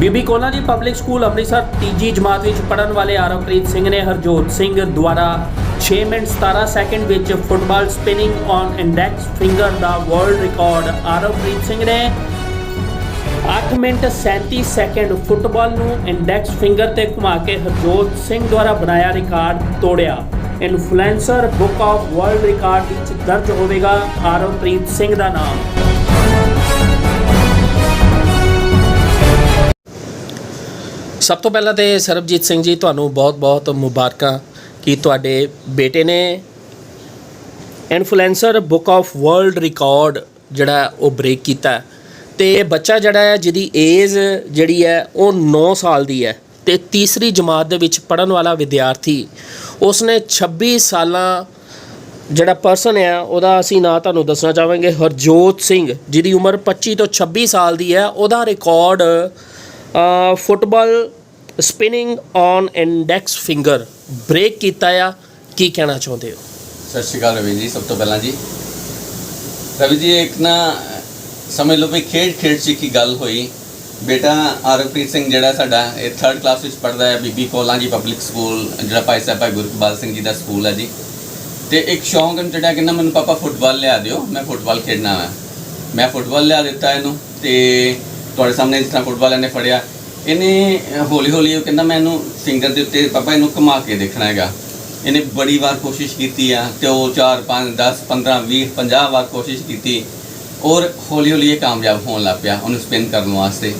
ਬੀਬੀ ਕੋਲਾ ਜੀ public school Amritsar ਤੀਜੀ ਜਮਾਤ ਵਿੱਚ ਪੜਨ ਵਾਲੇ ਆਰਵਪ੍ਰੀਤ ਸਿੰਘ ਨੇ ਹਰਜੋਤ ਸਿੰਘ ਦੁਆਰਾ 6 ਮਿੰਟ 17 ਸੈਕਿੰਡ ਵਿੱਚ football spinning on index finger the world record Aravpreet Singh ਨੇ 8 ਮਿੰਟ 37 ਸੈਕਿੰਡ ਫੁੱਟਬਾਲ ਨੂੰ ਇੰਡੈਕਸ ਫਿੰਗਰ ਤੇ ਘੁਮਾ ਕੇ ਹਰਜੋਤ ਸਿੰਘ ਦੁਆਰਾ ਬਣਾਇਆ ਰਿਕਾਰਡ ਤੋੜਿਆ। Influencer book of world record ਵਿੱਚ ਦਰਜ ਹੋਵੇਗਾ ਆਰਵਪ੍ਰੀਤ ਸਿੰਘ ਦਾ ਨਾਮ। ਸਭ ਤੋਂ ਪਹਿਲਾਂ ਤੇ ਸਰਬਜੀਤ ਸਿੰਘ ਜੀ, ਤੁਹਾਨੂੰ ਬਹੁਤ-ਬਹੁਤ ਮੁਬਾਰਕਾਂ ਕਿ ਤੁਹਾਡੇ ਬੇਟੇ ਨੇ influencer book of world record ਜਿਹੜਾ ਉਹ ਬ੍ਰੇਕ ਕੀਤਾ ਹੈ। ਤੇ ਇਹ ਬੱਚਾ ਜਿਹੜਾ ਹੈ, ਜਿਹਦੀ ਏਜ ਜਿਹੜੀ ਹੈ, ਉਹ 9 ਸਾਲ ਦੀ ਹੈ ਤੇ ਤੀਸਰੀ ਜਮਾਤ ਦੇ ਵਿੱਚ ਪੜਨ ਵਾਲਾ ਵਿਦਿਆਰਥੀ, ਉਸਨੇ 26 ਸਾਲਾਂ ਜਿਹੜਾ ਪਰਸਨ ਹੈ, ਉਹਦਾ ਅਸੀਂ ਨਾਂ ਤੁਹਾਨੂੰ ਦੱਸਣਾ ਚਾਹਾਂਗੇ, ਹਰਜੋਤ ਸਿੰਘ, ਜਿਹਦੀ ਉਮਰ 25 ਤੋਂ 26 ਸਾਲ ਦੀ ਹੈ ਉਹਦਾ record football spinning on index finger break ਕੀਤਾ ਆ? ਕੀ ਕਹਿਣਾ ਚਾਹੁੰਦੇ ਹੋ? ਸਤਿ ਸ਼੍ਰੀ ਅਕਾਲ ਰਵੀ ਜੀ, ਸਭ ਤੋਂ ਪਹਿਲਾਂ ਜੀ। ਰਵੀ ਜੀ, ਇੱਕ ਨਾ, ਸਮਝ ਲਓ ਵੀ ਖੇਡ ਖੇਡ 'ਚ ਕੀ ਗੱਲ ਹੋਈ। ਬੇਟਾ ਆਰਵਪ੍ਰੀਤ ਸਿੰਘ ਜਿਹੜਾ ਸਾਡਾ, ਇਹ 3rd ਕਲਾਸ ਵਿੱਚ ਪੜ੍ਹਦਾ ਹੈ, ਬੀਬੀ ਕੋਲਾਂ ਜੀ ਪਬਲਿਕ ਸਕੂਲ ਜਿਹੜਾ ਭਾਈ ਸਾਹਿਬ ਭਾਈ ਗੁਰਕਬਾਲ ਸਿੰਘ ਜੀ ਦਾ ਸਕੂਲ ਹੈ ਜੀ। ਤੇ ਇੱਕ ਸ਼ੌਂਕ ਨੂੰ ਜਿਹੜਾ ਕਹਿੰਦਾ, ਮੈਨੂੰ ਪਾਪਾ ਫੁੱਟਬਾਲ ਲਿਆ ਦਿਓ, ਮੈਂ ਫੁੱਟਬਾਲ ਖੇਡਣਾ ਹੈ ਮੈਂ ਫੁੱਟਬਾਲ ਲਿਆ ਦਿੱਤਾ ਇਹਨੂੰ ਤੇ ਤੁਹਾਡੇ ਸਾਹਮਣੇ ਜਿਸ ਤਰ੍ਹਾਂ ਫੁੱਟਬਾਲ ਇਹਨੇ ਫੜਿਆ ਇਹਨੇ ਹੌਲੀ ਹੌਲੀ ਉਹ ਕਹਿੰਦਾ ਮੈਂ ਇਹਨੂੰ ਫਿੰਗਰ ਦੇ ਉੱਤੇ ਪਾਪਾ ਇਹਨੂੰ ਘੁਮਾ ਕੇ ਦੇਖਣਾ ਹੈਗਾ। ਇਹਨੇ ਬੜੀ ਵਾਰ ਕੋਸ਼ਿਸ਼ ਕੀਤੀ ਆ, ਤੇ ਉਹ 4 5 10 15 20 50 ਵਾਰ ਕੋਸ਼ਿਸ਼ ਕੀਤੀ ਔਰ ਹੌਲੀ ਹੌਲੀ ਇਹ ਕਾਮਯਾਬ ਹੋਣ ਲੱਗ ਪਿਆ ਉਹਨੂੰ ਸਪਿਨ ਕਰਨ ਵਾਸਤੇ।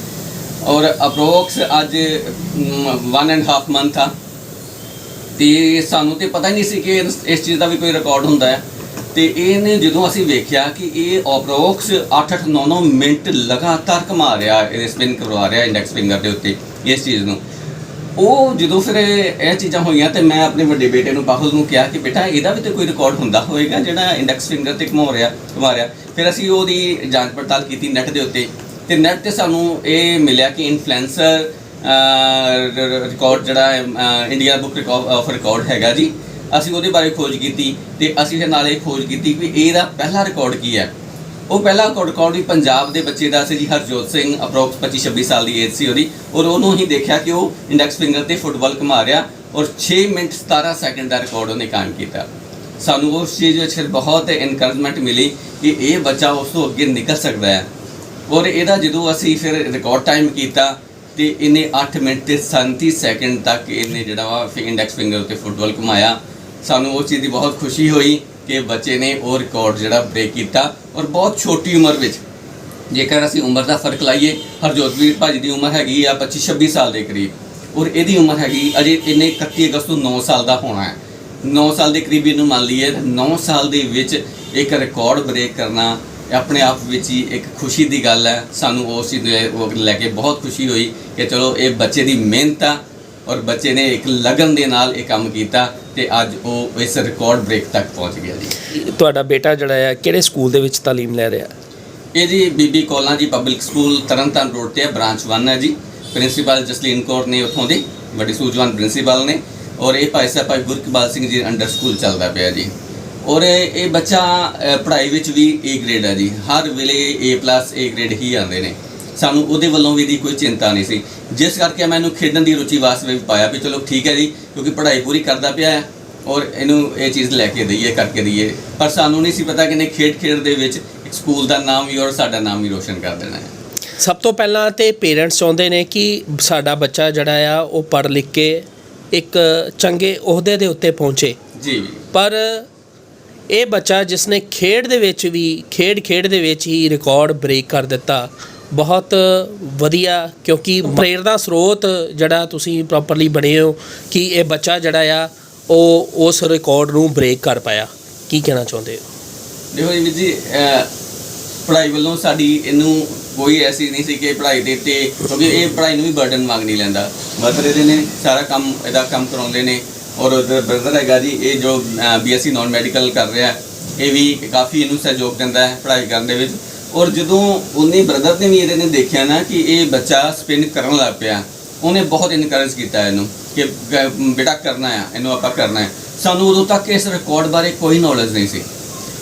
ਔਰ ਅਪਰੋਕਸ ਅੱਜ 1 ਐਂਡ ਹਾਫ ਮੰਥ ਆ। ਤੇ ਸਾਨੂੰ ਤੇ ਪਤਾ ਹੀ ਨਹੀਂ ਸੀ ਕਿ ਇਸ ਇਸ ਚੀਜ਼ ਦਾ ਵੀ ਕੋਈ ਰਿਕਾਰਡ ਹੁੰਦਾ ਹੈ। ਤੇ ਇਹਨੇ ਜਦੋਂ ਅਸੀਂ ਵੇਖਿਆ ਕਿ ਇਹ ਅਪਰੋਕਸ 8-8 9-9 ਮਿੰਟ ਲਗਾਤਾਰ ਘੁਮਾ ਰਿਹਾ, ਇਹਦੇ ਸਪਿਨ ਕਰਵਾ ਰਿਹਾ ਇੰਡੈਕਸ ਫਿੰਗਰ ਦੇ ਉੱਤੇ ਇਸ ਚੀਜ਼ ਨੂੰ। ਉਹ ਜਦੋਂ ਫਿਰ ਇਹ ਚੀਜ਼ਾਂ ਹੋਈਆਂ ਤੇ ਮੈਂ ਆਪਣੇ ਵੱਡੇ ਬੇਟੇ ਨੂੰ ਬਾਹੁਲ ਨੂੰ ਕਿਹਾ ਕਿ ਬੇਟਾ ਇਹਦਾ ਵੀ ਤੇ ਕੋਈ ਰਿਕਾਰਡ ਹੁੰਦਾ ਹੋਵੇਗਾ ਜਿਹੜਾ ਇੰਡੈਕਸ ਫਿੰਗਰ ਤੇ ਘੁਮਾ ਰਿਹਾ ਘੁਮਾ ਰਿਹਾ। ਫਿਰ ਅਸੀਂ ਉਹਦੀ ਜਾਂਚ ਪੜਤਾਲ ਕੀਤੀ ਨੈਟ ਦੇ ਉੱਤੇ ਤੇ ਨੈਟ ਤੇ ਸਾਨੂੰ ਇਹ ਮਿਲਿਆ ਕਿ ਇਨਫਲੂਐਂਸਰ ਰਿਕਾਰਡ ਜਿਹੜਾ ਹੈ ਇੰਡੀਆ ਬੁੱਕ ਆਫ ਰਿਕਾਰਡ ਹੈਗਾ ਜੀ। ਅਸੀਂ ਉਹਦੇ ਬਾਰੇ ਖੋਜ ਕੀਤੀ ਤੇ ਅਸੀਂ ਇਹਦੇ ਨਾਲ ਇਹ ਖੋਜ ਕੀਤੀ ਕਿ ਇਹਦਾ ਪਹਿਲਾ ਰਿਕਾਰਡ ਕੀ ਹੈ। ਉਹ ਪਹਿਲਾ ਰਿਕਾਰਡ ਵੀ ਪੰਜਾਬ ਦੇ ਬੱਚੇ ਦਾ ਸੀ ਜੀ ਹਰਜੋਤ ਸਿੰਘ ਅਪਰੋਕਸ 25 26 ਸਾਲ ਦੀ ਏਜ ਸੀ ਉਹਦੀ ਔਰ ਉਹਨੂੰ ਹੀ ਦੇਖਿਆ ਕਿ ਉਹ ਇੰਡੈਕਸ ਫਿੰਗਰ ਤੇ ਫੁੱਟਬਾਲ ਘੁਮਾ ਰਿਹਾ ਔਰ 6 ਮਿੰਟ 17 ਸੈਕਿੰਡ ਦਾ ਰਿਕਾਰਡ ਉਹਨੇ ਕਾਇਮ ਕੀਤਾ। ਸਾਨੂੰ ਉਸ ਚੀਜ਼ ਵਿੱਚ ਫਿਰ ਬਹੁਤ ਇਨਕਰੇਜਮੈਂਟ ਮਿਲੀ ਕਿ ਇਹ ਬੱਚਾ ਉਸ ਤੋਂ ਅੱਗੇ ਨਿਕਲ ਸਕਦਾ ਹੈ। ਔਰ ਇਹਦਾ ਜਦੋਂ ਅਸੀਂ ਫਿਰ ਰਿਕਾਰਡ ਟਾਈਮ ਕੀਤਾ ਤੇ ਇਹਨੇ 8 ਮਿੰਟ ਤੇ 37 ਸੈਕਿੰਡ ਤੱਕ ਇਹਨੇ ਜਿਹੜਾ ਵਾ ਇੰਡੈਕਸ ਫਿੰਗਰ ਉੱਤੇ ਫੁੱਟਬਾਲ ਘੁਮਾਇਆ ਸਾਨੂੰ ਉਸ ਚੀਜ਼ ਦੀ ਬਹੁਤ ਖੁਸ਼ੀ ਹੋਈ ਕਿ ਬੱਚੇ ਨੇ ਉਹ ਰਿਕਾਰਡ ਜਿਹੜਾ ਬ੍ਰੇਕ ਕੀਤਾ ਔਰ ਬਹੁਤ ਛੋਟੀ ਉਮਰ ਵਿੱਚ ਜੇਕਰ ਅਸੀਂ ਉਮਰ ਦਾ ਫ਼ਰਕ ਲਾਈਏ ਹਰਜੋਤਵੀਰ ਭਾਜੀ ਦੀ ਉਮਰ ਹੈਗੀ ਆ 25 26 ਸਾਲ ਦੇ ਕਰੀਬ ਔਰ ਇਹਦੀ ਉਮਰ ਹੈਗੀ ਅਜੇ ਇਹਨੇ 31 ਅਗਸਤ ਨੂੰ 9 ਸਾਲ ਦਾ ਹੋਣਾ ਹੈ। 9 ਸਾਲ ਦੇ ਕਰੀਬ ਇਹਨੂੰ ਮੰਨ ਲਈਏ 9 ਸਾਲ ਦੇ ਵਿੱਚ ਇੱਕ ਰਿਕਾਰਡ ਬ੍ਰੇਕ ਕਰਨਾ ਆਪਣੇ ਆਪ ਵਿੱਚ ਹੀ ਇੱਕ ਖੁਸ਼ੀ ਦੀ ਗੱਲ ਹੈ। ਸਾਨੂੰ ਉਸ ਚੀਜ਼ ਦੇ ਲੈ ਕੇ ਬਹੁਤ ਖੁਸ਼ੀ ਹੋਈ ਕਿ ਚਲੋ ਇਹ ਬੱਚੇ ਦੀ ਮਿਹਨਤ ਆ ਔਰ ਬੱਚੇ ਨੇ ਇੱਕ ਲਗਨ ਦੇ ਨਾਲ ਇਹ ਕੰਮ ਕੀਤਾ ਤੇ ਅੱਜ ਉਹ ਇਸ ਰਿਕਾਰਡ ਬ੍ਰੇਕ ਤੱਕ ਪਹੁੰਚ ਗਿਆ ਜੀ। ਤੁਹਾਡਾ ਬੇਟਾ ਜਿਹੜਾ ਹੈ ਕਿਹੜੇ ਸਕੂਲ ਦੇ ਵਿੱਚ ਤਾਲੀਮ ਲੈ ਰਿਹਾ? ਇਹ ਜੀ ਬੀਬੀ ਕੋਲਾਂ ਜੀ ਪਬਲਿਕ ਸਕੂਲ ਤਰਨਤਾਰਨ ਰੋਡ ਤੇ ਹੈ ਬ੍ਰਾਂਚ 1 ਹੈ ਜੀ। ਪ੍ਰਿੰਸੀਪਲ ਜਸਲੀਨ ਕੌਰ ਨੇ ਉੱਥੋਂ ਦੀ ਬੜੀ ਸੂਝਵਾਨ ਪ੍ਰਿੰਸੀਪਲ ਨੇ ਔਰ ਇਹ ਭਾਈ ਸਾਹਿਬ ਭਾਈ ਗੁਰਕਬਾਲ ਸਿੰਘ ਜੀ ਅੰਡਰ ਸਕੂਲ ਚੱਲਦਾ ਪਿਆ ਜੀ। ਔਰ ਇਹ ਬੱਚਾ ਪੜ੍ਹਾਈ ਵਿੱਚ ਵੀ ਏ ਗ੍ਰੇਡ ਹੈ ਜੀ। ਹਰ ਵੇਲੇ ਏ ਪਲੱਸ ਏ ਗ੍ਰੇਡ ਹੀ ਆਉਂਦੇ ਨੇ। ਸਾਨੂੰ ਉਹਦੇ ਵੱਲੋਂ ਵੀ ਦੀ ਕੋਈ ਚਿੰਤਾ ਨਹੀਂ ਸੀ। ਜਿਸ ਕਰਕੇ ਮੈਂ ਇਹਨੂੰ ਖੇਡਣ ਦੀ ਰੁਚੀ ਵਾਸਤੇ ਵੀ ਪਾਇਆ ਵੀ ਚਲੋ ਠੀਕ ਹੈ ਜੀ ਕਿਉਂਕਿ ਪੜ੍ਹਾਈ ਪੂਰੀ ਕਰਦਾ ਪਿਆ ਹੈ ਔਰ ਇਹਨੂੰ ਇਹ ਚੀਜ਼ ਲੈ ਕੇ ਦਈਏ ਕਰਕੇ ਦਈਏ। ਪਰ ਸਾਨੂੰ ਨਹੀਂ ਸੀ ਪਤਾ ਕਿ ਇਹਨੇ ਖੇਡ ਖੇਡ ਦੇ ਵਿੱਚ ਇੱਕ ਸਕੂਲ ਦਾ ਨਾਮ ਵੀ ਔਰ ਸਾਡਾ ਨਾਮ ਵੀ ਰੋਸ਼ਨ ਕਰ ਦੇਣਾ ਹੈ। ਸਭ ਤੋਂ ਪਹਿਲਾਂ ਤੇ ਪੇਰੈਂਟਸ ਚਾਹੁੰਦੇ ਨੇ ਕਿ ਸਾਡਾ ਬੱਚਾ ਜਿਹੜਾ ਆ ਉਹ ਪੜ੍ਹ ਲਿਖ ਕੇ ਇੱਕ ਚੰਗੇ ਅਹੁਦੇ ਦੇ ਉੱਤੇ ਪਹੁੰਚੇ। ਜੀ। ਪਰ ਇਹ ਬੱਚਾ ਜਿਸ ਨੇ ਖੇਡ ਦੇ ਵਿੱਚ ਵੀ ਖੇਡ ਖੇਡ ਦੇ ਵਿੱਚ ਹੀ ਰਿਕਾਰਡ ਬ੍ਰੇਕ ਕਰ ਦਿੱਤਾ ਬਹੁਤ ਵਧੀਆ, ਕਿਉਂਕਿ ਪ੍ਰੇਰਨਾ ਸਰੋਤ ਜਿਹੜਾ ਤੁਸੀਂ ਪ੍ਰੋਪਰਲੀ ਬਣੇ ਹੋ ਕਿ ਇਹ ਬੱਚਾ ਜਿਹੜਾ ਆ, ਉਹ ਉਸ ਰਿਕਾਰਡ ਨੂੰ ਬ੍ਰੇਕ ਕਰ ਪਾਇਆ। ਕੀ ਕਹਿਣਾ ਚਾਹੁੰਦੇ ਹੋ? ਦੇਖੋ ਜੀ ਵੀਰ ਜੀ ਪੜ੍ਹਾਈ ਵੱਲੋਂ ਸਾਡੀ ਇਹਨੂੰ ਕੋਈ ਐਸੀ ਨਹੀਂ ਸੀ ਕਿ ਪੜ੍ਹਾਈ ਦੇ ਉੱਤੇ, ਕਿਉਂਕਿ ਇਹ ਪੜ੍ਹਾਈ ਨੂੰ ਵੀ ਬਰਡਨ ਮੰਗ ਨਹੀਂ ਲੈਂਦਾ। ਮਦਰ ਇਹਦੇ ਨੇ ਸਾਰਾ ਕੰਮ, ਇਹਦਾ ਕੰਮ ਕਰਾਉਂਦੇ ਨੇ। ਔਰ ਉਹਦਾ ਬ੍ਰਦਰ ਹੈਗਾ ਜੀ, ਇਹ ਜੋ ਬੀਐਸਸੀ ਨਾਨ ਮੈਡੀਕਲ ਕਰ ਰਿਹਾ, ਇਹ ਵੀ ਕਾਫੀ ਇਹਨੂੰ ਸਹਿਯੋਗ ਦਿੰਦਾ ਹੈ ਪੜ੍ਹਾਈ ਕਰਨ ਦੇ ਵਿੱਚ। ਔਰ ਜਦੋਂ ਉਹਨੇ ਬ੍ਰਦਰ ਨੇ ਵੀ ਇਹਦੇ ਨੇ ਦੇਖਿਆ ਨਾ ਕਿ ਇਹ ਬੱਚਾ ਸਪਿਨ ਕਰਨ ਲੱਗ ਪਿਆ ਉਹਨੇ ਬਹੁਤ ਇਨਕਰੇਜ ਕੀਤਾ ਇਹਨੂੰ ਕਿ ਬੇਟਾ ਕਰਨਾ ਆ ਇਹਨੂੰ ਆਪਾਂ ਕਰਨਾ ਹੈ ਸਾਨੂੰ ਉਦੋਂ ਤੱਕ ਇਸ ਰਿਕਾਰਡ ਬਾਰੇ ਕੋਈ ਨੌਲੇਜ ਨਹੀਂ ਸੀ।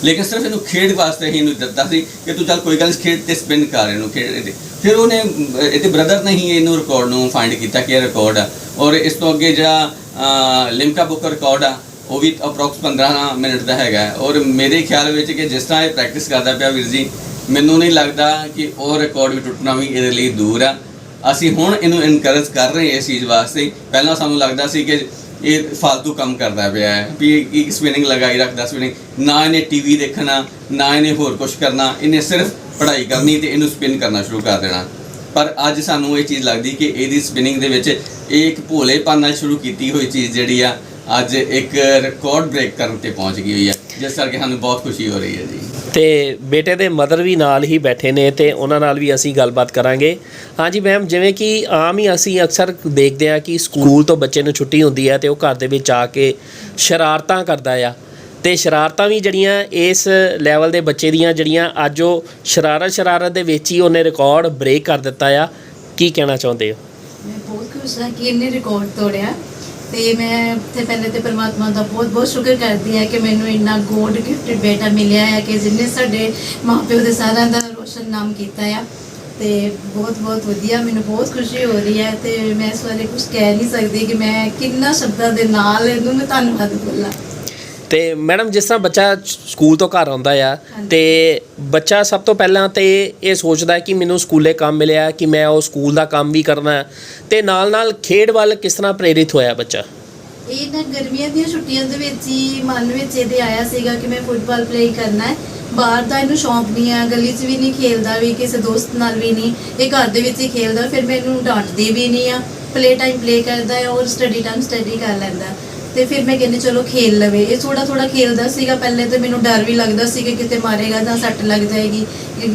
ਲੇਕਿਨ ਸਿਰਫ ਇਹਨੂੰ ਖੇਡ ਵਾਸਤੇ ਹੀ ਇਹਨੂੰ ਦਿੱਤਾ ਸੀ ਕਿ ਤੂੰ ਚੱਲ ਕੋਈ ਗੱਲ ਖੇਡ ਤੇ ਸਪਿਨ ਕਰ ਇਹਨੂੰ ਖੇਡ ਇਹਦੇ। ਫਿਰ ਉਹਨੇ ਇਹਦੇ ਬ੍ਰਦਰ ਨੇ ਹੀ ਇਹਨੂੰ ਰਿਕਾਰਡ ਨੂੰ ਫਾਈਂਡ ਕੀਤਾ ਕਿ ਇਹ ਰਿਕਾਰਡ ਆ। ਔਰ ਇਸ ਤੋਂ ਅੱਗੇ ਜਿਹੜਾ ਅ, ਲਿਮਕਾ ਬੁੱਕ ਰਿਕਾਰਡ ਆ ਉਹ ਵੀ ਅਪਰੋਕਸ 15 ਮਿੰਟ ਦਾ ਹੈਗਾ। ਔਰ ਮੇਰੇ ਖਿਆਲ ਵਿੱਚ ਕਿ ਜਿਸ ਤਰ੍ਹਾਂ ਇਹ ਪ੍ਰੈਕਟਿਸ ਕਰਦਾ ਪਿਆ ਵੀਰ ਜੀ ਮੈਨੂੰ ਨਹੀਂ ਲੱਗਦਾ ਕਿ ਉਹ ਰਿਕਾਰਡ ਵੀ ਟੁੱਟਣਾ ਵੀ ਇਹਦੇ ਲਈ ਦੂਰ ਆ। ਅਸੀਂ ਹੁਣ ਇਹਨੂੰ ਇਨਕਰੇਜ ਕਰ ਰਹੇ ਹਾਂ ਇਸ ਚੀਜ਼ ਵਾਸਤੇ। ਪਹਿਲਾਂ ਸਾਨੂੰ ਲੱਗਦਾ ਸੀ ਕਿ ਇਹ ਫालतू ਕੰਮ ਕਰਦਾ ਪਿਆ ਹੈ, ਵੀ ਇਹ ਸਪਿਨਿੰਗ ਲਗਾਈ ਰੱਖਦਾ ਸਪਿਨਿੰਗ ਨਾ ਇਹਨੇ ਟੀਵੀ ਦੇਖਣਾ, ਨਾ ਇਹਨੇ ਹੋਰ ਕੁਝ ਕਰਨਾ। ਇਹਨੇ ਸਿਰਫ ਪੜ੍ਹਾਈ ਕਰਨੀ ਤੇ ਇਹਨੂੰ ਸਪਿਨ ਕਰਨਾ ਸ਼ੁਰੂ ਕਰ ਦੇਣਾ। ਪਰ ਅੱਜ ਸਾਨੂੰ ਇਹ ਚੀਜ਼ ਲੱਗਦੀ ਕਿ ਇਹਦੀ ਸਪਿਨਿੰਗ ਦੇ ਵਿੱਚ ਇਹ ਇੱਕ ਭੋਲੇਪਨ ਨਾਲ ਸ਼ੁਰੂ ਕੀਤੀ ਹੋਈ ਚੀਜ਼ ਜਿਹੜੀ ਆ, ਅੱਜ ਇੱਕ ਰਿਕਾਰਡ ਬ੍ਰੇਕ ਕਰਨ ਤੇ ਪਹੁੰਚ ਗਈ ਹੋਈ ਆ। ਜਿਸ ਕਰਕੇ ਸਾਨੂੰ ਬਹੁਤ ਖੁਸ਼ੀ ਹੋ ਰਹੀ ਹੈ ਜੀ। ਤੇ ਬੇਟੇ ਦੇ ਮਦਰ ਵੀ ਨਾਲ ਹੀ ਬੈਠੇ ਨੇ ਤੇ ਉਹਨਾਂ ਨਾਲ ਵੀ ਅਸੀਂ ਗੱਲਬਾਤ ਕਰਾਂਗੇ। ਹਾਂਜੀ ਮੈਮ ਜਿਵੇਂ ਕਿ ਆਮ ਹੀ ਅਸੀਂ ਅਕਸਰ ਦੇਖਦੇ ਆ ਕਿ ਸਕੂਲ ਤੋਂ ਬੱਚੇ ਨੂੰ ਛੁੱਟੀ ਹੁੰਦੀ ਹੈ ਤੇ ਉਹ ਘਰ ਦੇ ਵਿੱਚ ਆ ਕੇ ਸ਼ਰਾਰਤਾਂ ਕਰਦਾ ਆ। ਤੇ ਸ਼ਰਾਰਤਾਂ ਵੀ ਜਿਹੜੀਆਂ ਇਸ ਲੈਵਲ ਦੇ ਬੱਚੇ ਦੀਆਂ ਜਿਹੜੀਆਂ ਅੱਜ ਉਹ ਸ਼ਰਾਰਤ ਸ਼ਰਾਰਤ ਦੇ ਵਿੱਚ ਹੀ ਉਹਨੇ ਰਿਕਾਰਡ ਬ੍ਰੇਕ ਕਰ ਦਿੱਤਾ ਆ। ਕੀ ਕਹਿਣਾ ਚਾਹੁੰਦੇ ਹੋ? ਮੈਂ ਬਹੁਤ ਖੁਸ਼ ਹਾਂ ਕਿ ਇਹਨੇ ਰਿਕਾਰਡ ਤੋੜਿਆ। ਤੇ ਮੈਂ ਤੇ ਪਹਿਲੇ ਤੇ ਪਰਮਾਤਮਾ ਦਾ ਬਹੁਤ ਬਹੁਤ ਸ਼ੁਕਰ ਕਰਦੀ ਹਾਂ ਕਿ ਮੈਨੂੰ ਇੰਨਾ ਗੋਡ ਗਿਫਟਡ ਬੇਟਾ ਮਿਲਿਆ ਹੈ ਕਿ ਜਿਨੇ ਸਾਡੇ ਮਾਪਿਓ ਦੇ ਸਾਰਿਆਂ ਦਾ ਰੋਸ਼ਨ ਨਾਮ ਕੀਤਾ ਆ। ਤੇ ਬਹੁਤ ਬਹੁਤ ਵਧੀਆ, ਮੈਨੂੰ ਬਹੁਤ ਖੁਸ਼ੀ ਹੋ ਰਹੀ ਹੈ ਤੇ ਮੈਂ ਇਸ ਬਾਰੇ ਕੁਝ ਕਹਿ ਨਹੀਂ ਸਕਦੀ ਕਿ ਮੈਂ ਕਿੰਨਾ ਸ਼ਬਦਾਂ ਦੇ ਨਾਲ ਇਹਨੂੰ ਮੈਂ ਧੰਨਵਾਦ ਬੋਲਾਂ। ਤੇ ਮੈਡਮ, ਜਿਸ ਤਰ੍ਹਾਂ ਬੱਚਾ ਸਕੂਲ ਤੋਂ ਘਰ ਆਉਂਦਾ ਆ, ਤੇ ਬੱਚਾ ਸਭ ਤੋਂ ਪਹਿਲਾਂ ਤੇ ਇਹ ਸੋਚਦਾ ਹੈ ਕਿ ਮੈਨੂੰ ਸਕੂਲੇ ਕੰਮ ਮਿਲਿਆ, ਕਿ ਮੈਂ ਉਹ ਸਕੂਲ ਦਾ ਕੰਮ ਵੀ ਕਰਨਾ। ਹੈ ਤੇ ਨਾਲ ਨਾਲ ਖੇਡ ਵੱਲ ਕਿਸ ਤਰ੍ਹਾਂ ਪ੍ਰੇਰਿਤ ਹੋਇਆ ਬੱਚਾ? ਇਹ ਨਾ ਗਰਮੀਆਂ ਦੀਆਂ ਛੁੱਟੀਆਂ ਦੇ ਵਿੱਚ ਹੀ ਮਨ ਵਿੱਚ ਇਹਦੇ ਆਇਆ ਸੀਗਾ ਕਿ ਮੈਂ ਫੁੱਟਬਾਲ ਪਲੇ ਕਰਨਾ ਹੈ। ਬਾਹਰ ਦਾ ਇਹਨੂੰ ਸ਼ੌਂਕ ਨਹੀਂ ਆ, ਗਲੀ 'ਚ ਵੀ ਨਹੀਂ ਖੇਲਦਾ ਵੀ, ਕਿਸੇ ਦੋਸਤ ਨਾਲ ਵੀ ਨਹੀਂ। ਇਹ ਘਰ ਦੇ ਵਿੱਚ ਹੀ ਖੇਲਦਾ, ਫਿਰ ਮੈਂ ਡਾਂਟਦੀ ਵੀ ਨਹੀਂ ਆ। ਪਲੇ ਟਾਈਮ ਪਲੇ ਕਰਦਾ ਹੈ ਔਰ ਸਟੱਡੀ ਟਾਈਮ ਸਟੱਡੀ ਕਰ ਲੈਂਦਾ। ਤੇ ਫਿਰ ਮੈਂ ਕਹਿੰਦੀ ਚਲੋ ਖੇਲ ਲਵੇ। ਇਹ ਥੋੜਾ ਥੋੜਾ ਖੇਲਦਾ ਸੀਗਾ। ਪਹਿਲੇ ਤੇ ਮੈਨੂੰ ਡਰ ਵੀ ਲੱਗਦਾ ਸੀ ਕਿ ਕਿਤੇ ਮਾਰੇਗਾ ਤਾਂ ਸੱਟ ਲੱਗ ਜਾਏਗੀ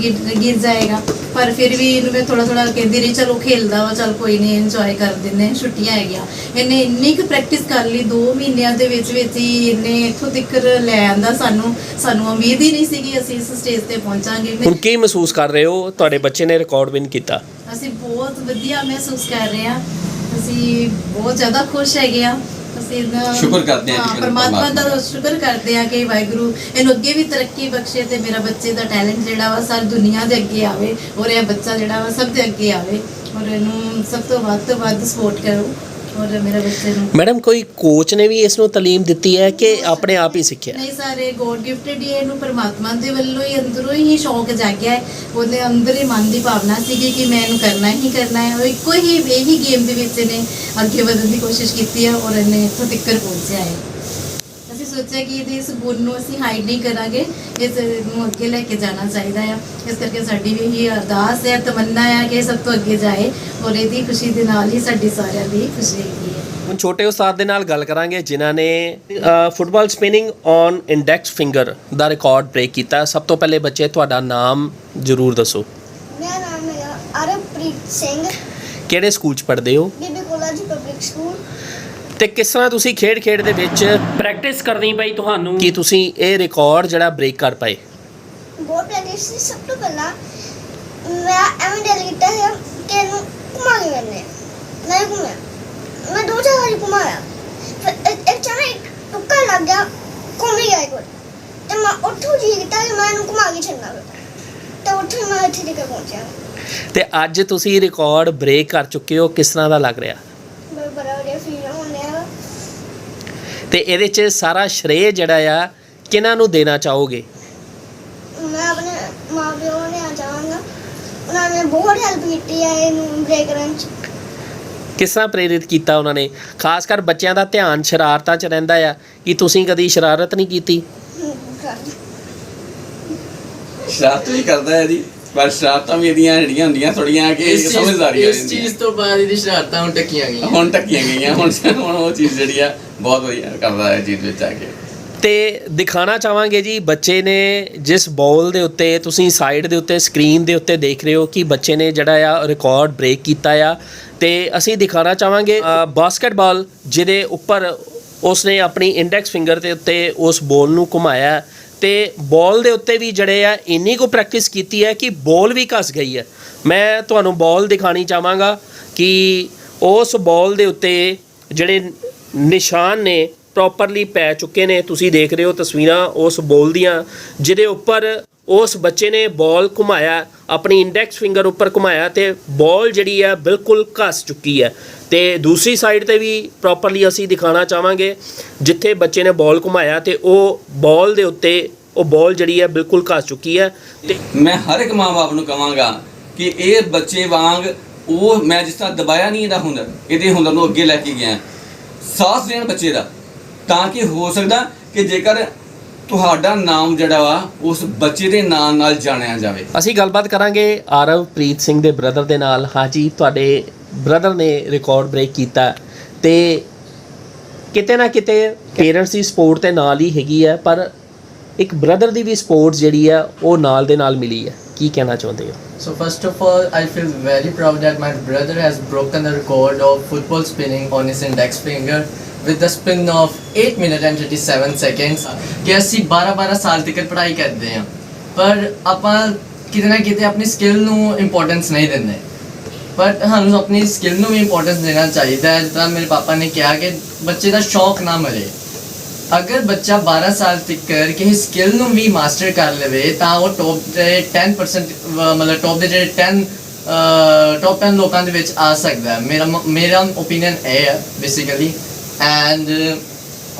ਗਿਰ ਗਿਰ ਜਾਏਗਾ। ਪਰ ਫਿਰ ਵੀ ਇਹਨੂੰ ਮੈਂ ਥੋੜਾ ਥੋੜਾ ਕਹਿੰਦੀ ਰਹੀ ਚਲੋ ਖੇਲਦਾ ਵਾ ਚਲ ਕੋਈ ਨਹੀਂ ਇੰਜੋਏ ਕਰ ਦਿੰਦੇ ਹਾਂ, ਛੁੱਟੀਆਂ ਹੈਗੀਆਂ। ਇਹਨੇ ਇੰਨੀ ਕੁ ਪ੍ਰੈਕਟਿਸ ਕਰ ਲਈ 2 ਮਹੀਨਿਆਂ ਦੇ ਵਿੱਚ ਵਿੱਚ ਹੀ ਇਹਨੇ ਇੱਥੋਂ ਤੱਕ ਲੈ ਆਂਦਾ ਸਾਨੂੰ। ਸਾਨੂੰ ਉਮੀਦ ਹੀ ਨਹੀਂ ਸੀ ਕਿ ਅਸੀਂ ਇਸ ਸਟੇਜ ਤੇ ਪਹੁੰਚਾਂਗੇ। ਹੁਣ ਕੀ ਮਹਿਸੂਸ ਕਰ ਰਹੇ ਹੋ? ਤੁਹਾਡੇ ਬੱਚੇ ਨੇ ਰਿਕਾਰਡ ਵਿਨ ਕੀਤਾ। ਅਸੀਂ ਬਹੁਤ ਵਧੀਆ ਮਹਿਸੂਸ ਕਰ ਰਹੇ ਹਾਂ। ਅਸੀਂ ਬਹੁਤ ਜ਼ਿਆਦਾ ਖੁਸ਼ ਹੈਗੇ ਆ ਅਸੀਂ ਇਹਦਾ ਸ਼ੁਕਰ ਕਰਦੇ ਹਾਂ ਜੀ ਹਾਂ, ਪਰਮਾਤਮਾ ਪਰਮਾਤਮਾ ਦਾ ਸ਼ੁਕਰ ਕਰਦੇ ਆ ਕਿ ਵਾਹਿਗੁਰੂ ਇਹਨੂੰ ਅੱਗੇ ਵੀ ਤਰੱਕੀ ਬਖਸ਼ੇ ਤੇ ਮੇਰਾ ਬੱਚੇ ਦਾ ਟੈਲੈਂਟ ਜਿਹੜਾ ਵਾ ਸਾਰੀ ਦੁਨੀਆ ਦੇ ਅੱਗੇ ਆਵੇ ਔਰ ਇਹ ਬੱਚਾ ਜਿਹੜਾ ਵਾ ਸਭ ਦੇ ਅੱਗੇ ਆਵੇ ਔਰ ਇਹਨੂੰ ਸਭ ਤੋਂ ਵੱਧ ਤੋਂ ਵੱਧ ਸਪੋਰਟ ਕਰੋ। ਔਰ ਮੇਰੇ ਬੱਚੇ ਨੂੰ ਮੈਡਮ ਕੋਈ ਕੋਚ ਨੇ ਵੀ ਇਸ ਨੂੰ ਤਾਲੀਮ ਦਿੱਤੀ ਹੈ ਕਿ ਆਪਣੇ ਆਪ ਹੀ ਸਿੱਖਿਆ ਨਹੀਂ ਸਾਰੇ ਗੋਡ ਗਿਫਟਡ ਹੀ ਹੈ, ਇਹਨੂੰ ਪਰਮਾਤਮਾ ਦੇ ਵੱਲੋਂ ਹੀ ਅੰਦਰੋਂ ਹੀ ਸ਼ੌਕ ਜਾਗਿਆ ਹੈ। ਉਹਦੇ ਅੰਦਰ ਹੀ ਮਨ ਦੀ ਭਾਵਨਾ ਸੀਗੀ ਕਿ ਮੈਂ ਇਹਨੂੰ ਕਰਨਾ ਹੀ ਕਰਨਾ ਹੈ। ਉਹ ਇੱਕੋ ਹੀ ਇਹੀ ਗੇਮ ਦੇ ਵਿੱਚ ਇਹਨੇ ਅੱਗੇ ਵਧਣ ਦੀ ਕੋਸ਼ਿਸ਼ ਕੀਤੀ ਹੈ ਔਰ ਇਹਨੇ ਇੱਥੋਂ ਤੱਕ ਪਹੁੰਚਿਆ ਹੈ। ਸੋਚਿਆ ਕਿ ਇਹਦੇ ਇਸ ਗੁਣ ਨੂੰ ਅਸੀਂ ਹਾਈਡ ਨਹੀਂ ਕਰਾਂਗੇ ਇਸ ਨੂੰ ਅੱਗੇ ਲੈ ਕੇ ਜਾਣਾ ਚਾਹੀਦਾ ਹੈ ਇਸ ਕਰਕੇ ਸਾਡੀ ਵੀ ਇਹ ਅਰਦਾਸ ਹੈ ਤਮੰਨਾ ਹੈ ਕਿ ਇਹ ਸਭ ਤੋਂ ਅੱਗੇ ਜਾਏ ਔਰ ਇਹਦੀ ਖੁਸ਼ੀ ਦੇ ਨਾਲ ਹੀ ਸਾਡੀ ਸਾਰਿਆਂ ਦੀ ਖੁਸ਼ੀ ਹੈਗੀ ਹੈ। ਹੁਣ ਛੋਟੇ ਉਸਤਾਦ ਦੇ ਨਾਲ ਗੱਲ ਕਰਾਂਗੇ ਜਿਨ੍ਹਾਂ ਨੇ football spinning on index finger the record break ਕੀਤਾ। ਸਭ ਤੋਂ ਪਹਿਲੇ ਬੱਚੇ ਤੁਹਾਡਾ ਨਾਮ ਜ਼ਰੂਰ ਦੱਸੋ। ਮੇਰਾ ਨਾਮ ਹੈਗਾ ਅਰਬਪ੍ਰੀਤ ਸਿੰਘ। ਕਿਹੜੇ ਸਕੂਲ 'ਚ ਪੜ੍ਹਦੇ ਹੋ? ਬੀਬੀ ਕਾਲਜ ਪਬਲਿਕ ਸਕੂਲ ਤੇ ਕਿਸ ਤਰ੍ਹਾਂ ਤੁਸੀਂ ਖੇਡ ਖੇਡ ਦੇ ਵਿੱਚ ਪ੍ਰੈਕਟਿਸ ਕਰਨੀ ਪਈ ਤੁਹਾਨੂੰ। ਕਿ ਤੁਸੀਂ ਇਹ ਰਿਕਾਰਡ ਜਿਹੜਾ ਬ੍ਰੇਕ ਕਰ ਪਾਏ? ਬਹੁਤ ਪ੍ਰੈਕਟਿਸ ਸੀ ਸਭ ਤੋਂ ਪਹਿਲਾਂ ਮੈਂ ਐਵੇਂ ਦਿਲ ਕੀਤਾ ਹੈ ਕਿ ਇਹਨੂੰ ਘੁਮਾ ਕੇ ਮੈਨੇ ਮੈਂ ਘੁੰਮਿਆ। ਮੈਂ ਦੋ ਜਗ੍ਹਾ ਹੀ ਘੁਮਾਇਆ। ਫਿਰ ਇੱਕ ਇੱਕ ਚਾਹ ਇੱਕ ਟੁੱਕਾ ਲੱਗ ਗਿਆ ਘੁੰਮ ਗਿਆ ਇੱਕ ਵਾਰ। ਤੇ ਮੈਂ ਉੱਠੂ ਜੀ ਕੀਤਾ ਕਿ ਮੈਂ ਇਹਨੂੰ ਘੁਮਾ ਕੇ ਛੱਡਣਾ ਬੇਟਾ ਤੇ ਉੱਥੇ ਮੈਂ ਇੱਥੇ ਤੱਕ ਪਹੁੰਚਿਆ। ਤੇ ਅੱਜ ਤੁਸੀਂ ਰਿਕਾਰਡ ਬ੍ਰੇਕ ਕਰ ਚੁੱਕੇ ਹੋ ਕਿਸ ਤਰ੍ਹਾਂ ਦਾ ਲੱਗ ਰਿਹਾ ਮੈਂ ਬੜਾ ਵਧੀਆ ਫੀਲ ਹੋਣਿਆ ਤੇ ਇਹਦੇ 'ਚ ਸਾਰਾ ਸ਼੍ਰੇ ਜਿਹੜਾ ਆ ਕਿਹਨਾਂ ਨੂੰ ਦੇਣਾ ਚਾਹੋਗੇ? ਮੈਂ ਆਪਣੇ ਮਾਂ ਪਿਓ ਨੇ ਆ ਜਾਵਾਂਗਾ ਉਹਨਾਂ ਨੇ ਬਹੁਤ ਹੈਲਪ ਕੀਤੀ ਹੈ ਇਹਨੂੰ ਬ੍ਰੇਕ ਕਰਨ ਚ। ਕਿਸ ਤਰ੍ਹਾਂ ਪ੍ਰੇਰਿਤ ਕੀਤਾ ਉਹਨਾਂ ਨੇ? ਖਾਸ ਕਰ ਬੱਚਿਆਂ ਦਾ ਧਿਆਨ ਸ਼ਰਾਰਤਾਂ 'ਚ ਰਹਿੰਦਾ ਆ ਕਿ ਤੁਸੀਂ ਕਦੀ ਸ਼ਰਾਰਤ ਨਹੀਂ ਕੀਤੀ? ਸ਼ਰਾਰਤ ਵੀ ਕਰਦਾ ਹੈ ਜੀ। ਪਰ ਸ਼ਰਾਰਤਾਂ ਵੀ ਇਹਦੀਆਂ ਜਿਹੜੀਆਂ ਹੁੰਦੀਆਂ ਥੋੜੀਆਂ ਕਿ ਇਸ ਚੀਜ਼ ਇਸ ਚੀਜ਼ ਤੋਂ ਬਾਅਦ ਇਹਦੀ ਸ਼ਰਾਰਤਾਂ ਹੁਣ ਟੱਕੀਆਂ ਗਈਆਂ। ਹੁਣ ਟੱਕੀਆਂ ਗਈਆਂ ਹੁਣ ਹੁਣ ਉਹ ਚੀਜ਼ ਜਿਹੜੀ ਆ ਬਹੁਤ ਵਧੀਆ ਕਰਦਾ ਹੈ ਚੀਜ਼ ਵਿੱਚ ਆ ਕੇ। ਤੇ ਦਿਖਾਣਾ ਚਾਹਾਂਗੇ ਜੀ ਬੱਚੇ ਨੇ ਜਿਸ ਬਾਲ ਦੇ ਉੱਤੇ ਤੁਸੀਂ ਸਾਈਡ ਦੇ ਉੱਤੇ ਸਕਰੀਨ ਦੇ ਉੱਤੇ ਦੇਖ ਰਹੇ ਹੋ ਕਿ ਬੱਚੇ ਨੇ ਜਿਹੜਾ ਆ ਰਿਕਾਰਡ ਬ੍ਰੇਕ ਕੀਤਾ ਆ। ਤੇ ਅਸੀਂ ਦਿਖਾਣਾ ਚਾਹਾਂਗੇ ਬਾਸਕਟਬਾਲ ਜਿਹਦੇ ਉੱਪਰ ਉਸਨੇ ਆਪਣੀ ਇੰਡੈਕਸ ਫਿੰਗਰ ਦੇ ਉੱਤੇ ਉਸ ਬਾਲ ਨੂੰ ਘੁਮਾਇਆ। ਤੇ ਬਾਲ ਦੇ ਉੱਤੇ ਵੀ ਜਿਹੜੇ ਆ, ਇੰਨੀ ਕੁ ਪ੍ਰੈਕਟਿਸ ਕੀਤੀ ਹੈ ਕਿ ਬਾਲ ਵੀ ਘਸ ਗਈ ਹੈ। ਮੈਂ ਤੁਹਾਨੂੰ ਬਾਲ ਦਿਖਾਣੀ ਚਾਹਾਂਗਾ ਕਿ ਉਸ ਬਾਲ ਦੇ ਉੱਤੇ ਜਿਹੜੇ ਨਿਸ਼ਾਨ ਨੇ ਪ੍ਰੋਪਰਲੀ ਪੈ ਚੁੱਕੇ ਨੇ। ਤੁਸੀਂ ਦੇਖ ਰਹੇ ਹੋ ਤਸਵੀਰਾਂ ਉਸ ਬੋਲ ਦੀਆਂ, ਜਿਹਦੇ ਉੱਪਰ ਉਸ ਬੱਚੇ ਨੇ ਬਾਲ ਘੁਮਾਇਆ, ਆਪਣੀ ਇੰਡੈਕਸ ਫਿੰਗਰ ਉੱਪਰ ਘੁਮਾਇਆ ਤੇ ਬਾਲ ਜਿਹੜੀ ਹੈ ਬਿਲਕੁਲ ਘਸ ਚੁੱਕੀ ਹੈ ਤੇ ਦੂਸਰੀ ਸਾਈਡ ਤੇ ਵੀ ਪ੍ਰੋਪਰਲੀ ਅਸੀਂ ਦਿਖਾਣਾ ਚਾਹਾਂਗੇ, ਜਿੱਥੇ ਬੱਚੇ ਨੇ ਬਾਲ ਘੁਮਾਇਆ ਤੇ ਉਹ ਬਾਲ ਦੇ ਉੱਤੇ ਉਹ ਬਾਲ ਜਿਹੜੀ ਹੈ ਬਿਲਕੁਲ ਘਸ ਚੁੱਕੀ ਹੈ ਤੇ ਮੈਂ ਹਰ ਇੱਕ ਮਾਂ-ਬਾਪ ਨੂੰ ਕਹਾਂਗਾ ਕਿ ਇਹ ਬੱਚੇ ਵਾਂਗ ਉਹ ਮੈਂ ਜਿਸ ਤਰ੍ਹਾਂ ਦਬਾਇਆ ਨਹੀਂ ਇਹਦਾ ਹੁਨਰ, ਇਹਦੇ ਹੁਨਰ ਨੂੰ ਅੱਗੇ ਲੈ ਕੇ ਗਿਆ। ਸਾਥ ਦੇਣ ਬੱਚੇ ਦਾ, ਤਾਂ ਕਿ ਹੋ ਸਕਦਾ ਕਿ ਜੇਕਰ ਤੁਹਾਡਾ ਨਾਮ ਜਿਹੜਾ ਵਾ ਉਸ ਬੱਚੇ ਦੇ ਨਾਮ ਨਾਲ ਜਾਣਿਆ ਜਾਵੇ। ਅਸੀਂ ਗੱਲਬਾਤ ਕਰਾਂਗੇ ਆਰਵਪ੍ਰੀਤ ਸਿੰਘ ਦੇ ਬ੍ਰਦਰ ਦੇ ਨਾਲ। ਹਾਂਜੀ ਤੁਹਾਡੇ ਬ੍ਰਦਰ ਨੇ ਰਿਕਾਰਡ ਬ੍ਰੇਕ ਕੀਤਾ ਤੇ ਕਿਤੇ ਨਾ ਕਿਤੇ ਪੇਰੈਂਟਸ ਦੀ ਸਪੋਰਟ ਤੇ ਨਾਲ ਹੀ ਹੈਗੀ ਹੈ ਪਰ ਇੱਕ ਬ੍ਰਦਰ ਦੀ ਵੀ ਸਪੋਰਟ ਜਿਹੜੀ ਹੈ ਉਹ ਨਾਲ ਦੇ ਨਾਲ ਮਿਲੀ ਹੈ। ਕੀ ਕਹਿਣਾ ਚਾਹੁੰਦੇ ਹੋ? So first of all, I feel very proud that my brother has broken the record of football spinning on his index finger. With the spin of 8 minutes and 37 seconds, ਕਿ ਅਸੀਂ 12-12 ਸਾਲ ਤੱਕ ਪੜ੍ਹਾਈ ਕਰਦੇ ਹਾਂ। ਪਰ ਆਪਾਂ ਕਿਤੇ ਨਾ ਕਿਤੇ ਆਪਣੀ ਸਕਿੱਲ ਨੂੰ ਇੰਪੋਰਟੈਂਸ ਨਹੀਂ ਦਿੰਦੇ। ਪਰ ਸਾਨੂੰ ਆਪਣੀ ਸਕਿੱਲ ਨੂੰ ਵੀ ਇੰਪੋਰਟੈਂਸ ਦੇਣਾ ਚਾਹੀਦਾ ਹੈ। ਜਿਸ ਮੇਰੇ ਪਾਪਾ ਨੇ ਕਿਹਾ ਕਿ ਬੱਚੇ ਦਾ ਸ਼ੌਕ ਨਾ ਮਰੇ। ਅਗਰ ਬੱਚਾ 12 ਸਾਲ ਤੱਕ ਕਿਸੇ ਸਕਿੱਲ ਨੂੰ ਵੀ ਮਾਸਟਰ ਕਰ ਲਵੇ, ਤਾਂ ਉਹ ਟੌਪ ਦੇ 10% ਮਤਲਬ ਟੌਪ ਦੇ ਜਿਹੜੇ 10 ਟੌਪ 10 ਲੋਕਾਂ ਦੇ ਵਿੱਚ ਆ ਸਕਦਾ ਹੈ। ਮੇਰਾ ਮ- ਮੇਰਾ ਓਪੀਨੀਅਨ ਇਹ ਹੈ ਬੇਸਿਕਲੀ ਐਂਡ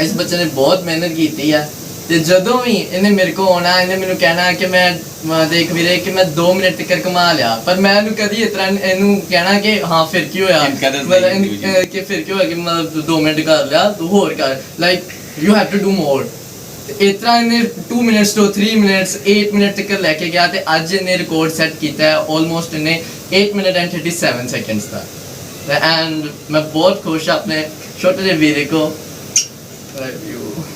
ਇਸ ਬੱਚੇ ਨੇ ਬਹੁਤ ਮਿਹਨਤ ਕੀਤੀ ਹੈ ਤੇ ਜਦੋਂ ਵੀ ਇਹਨੇ ਮੇਰੇ ਕੋਲ ਆਉਣਾ ਇਹਨੇ ਮੈਨੂੰ ਕਹਿਣਾ ਕਿ ਮੈਂ ਮੈਂ ਦੇਖ ਵੀਰੇ ਕਿ ਮੈਂ 2 ਮਿੰਟ ਤੱਕ ਕਮਾ ਲਿਆ। ਪਰ ਮੈਂ ਇਹਨੂੰ ਕਦੀ ਇਸ ਤਰ੍ਹਾਂ ਇਹਨੂੰ ਕਹਿਣਾ ਕਿ ਹਾਂ ਫਿਰ ਕੀ ਹੋਇਆ? ਮਤਲਬ। ਕਿ ਫਿਰ ਕੀ ਹੋਇਆ ਕਿ ਮਤਲਬ 2 ਮਿੰਟ ਕਰ ਲਿਆ ਤੂੰ ਹੋਰ ਕਰ। Like you have to do more ਇਸ ਤਰ੍ਹਾਂ ਇਹਨੇ 2 ਮਿੰਟਸ ਤੋਂ 3 ਮਿੰਟਸ 8 ਮਿੰਟ ਤੱਕ ਲੈ ਕੇ ਗਿਆ ਤੇ ਅੱਜ ਇਹਨੇ ਰਿਕਾਰਡ ਸੈੱਟ ਕੀਤਾ ਹੈ। ਆਲਮੋਸਟ ਇਹਨੇ 8 ਮਿੰਟ ਐਂਡ 37 ਸੈਕਿੰਡਸ ਦਾ। ਐਂਡ ਮੈਂ ਬਹੁਤ ਖੁਸ਼ ਆਪਣੇ ਛੋਟੇ ਜਿਹੇ ਵੀਰੇ ਕੋ